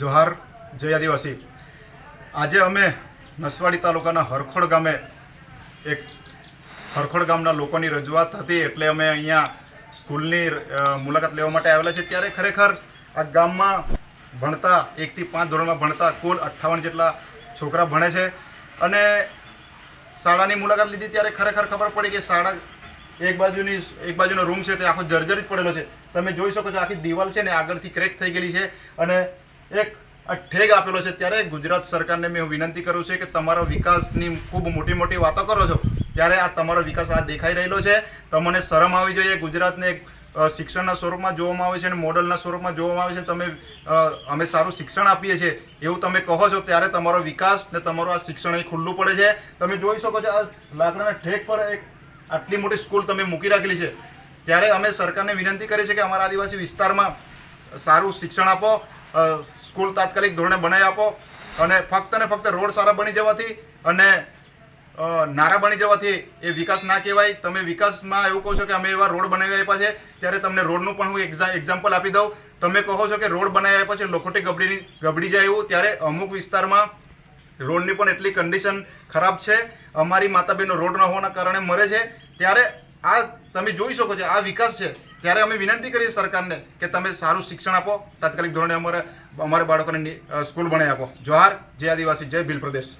જોહાર, જય આદિવાસી. આજે અમે નસવાડી તાલુકાના હરખોડ ગામે એક હરખોડ ગામના લોકોની રજૂઆત હતી, એટલે અમે અહીંયા સ્કૂલની મુલાકાત લેવા માટે આવેલા છે ત્યારે ખરેખર આ ગામમાં ભણતા એકથી પાંચ ધોરણમાં ભણતા કુલ અઠ્ઠાવન જેટલા છોકરા ભણે છે. અને શાળાની મુલાકાત લીધી ત્યારે ખરેખર ખબર પડી કે શાળા એક બાજુની, એક બાજુનો રૂમ છે તે આખો જર્જરિત પડેલો છે. તમે જોઈ શકો છો, આખી દિવાલ છે ને આગળથી ક્રેક થઈ ગયેલી છે. અને એક ઠેગ આપેલો છે ત્યારે ગુજરાત સરકારને મેં વિનંતી કરું છું કે તમારો વિકાસની ખૂબ મોટી મોટી વાતો કરો છો, ત્યારે આ તમારો વિકાસ આ દેખાઈ રહેલો છે. તમને શરમ આવી જોઈએ, ગુજરાતને એક શિક્ષણના સ્વરૂપમાં જોવામાં આવે છે અને મોડલના સ્વરૂપમાં જોવામાં આવે છે. તમે અમે સારું શિક્ષણ આપીએ છીએ, એવું તમે કહો છો, ત્યારે તમારો વિકાસ ને તમારું આ શિક્ષણ અહીં ખુલ્લું પડે છે. તમે જોઈ શકો છો, આ લાકડાના ઠેક પર એક આટલી મોટી સ્કૂલ તમે મૂકી રાખેલી છે. ત્યારે અમે સરકારને વિનંતી કરી છે કે અમારા આદિવાસી વિસ્તારમાં સારું શિક્ષણ આપો સ્કૂલ તાત્કાલિક ધોરણે બનાવી આપો અને ફક્ત ને ફક્ત રોડ સારા બની જવાથી અને નારા બની જવાથી એ વિકાસ ના કહેવાય. તમે વિકાસમાં એવું કહો છો કે અમે એવા રોડ બનાવી આપ્યા છે, ત્યારે તમને રોડનું પણ હું એક્ઝા એક્ઝામ્પલ આપી દઉં. તમે કહો છો કે રોડ બનાવી આપ્યા છે લોખોટી ગબડી ગબડી જાય એવું, ત્યારે અમુક વિસ્તારમાં રોડની પણ એટલી કન્ડિશન ખરાબ છે. અમારી માતા બહેનો રોડ ન હોવાના કારણે મરે છે. ત્યારે આ તમે જોઈ શકો છો, આ વિકાસ છે. ત્યારે અમે વિનંતી કરીએ સરકારને કે તમે સારું શિક્ષણ આપો. તાત્કાલિક ધોરણે અમારે અમારા બાળકોને સ્કૂલ બનાવી આપો. જોહાર, જય આદિવાસી, જય ભીલ પ્રદેશ